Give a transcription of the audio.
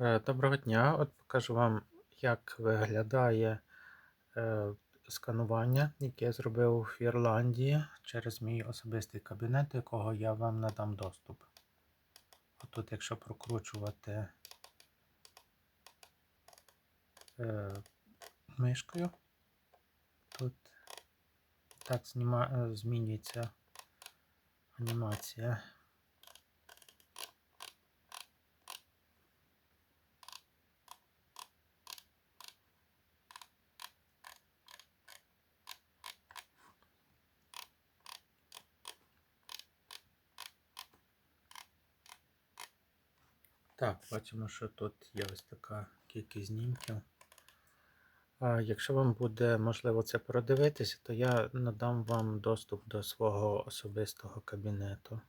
Е, Доброго дня. От покажу вам, як виглядає е, сканування, яке я зробив в Ірландії через мій особистий кабінет, до якого я вам надам доступ. Тут, якщо прокручувати е, мишкою, тут так змінюється анімація. Так, бачимо, що тут є ось така кількість знімків. А якщо вам буде можливо це продивитися, то я надам вам доступ до свого особистого кабінету.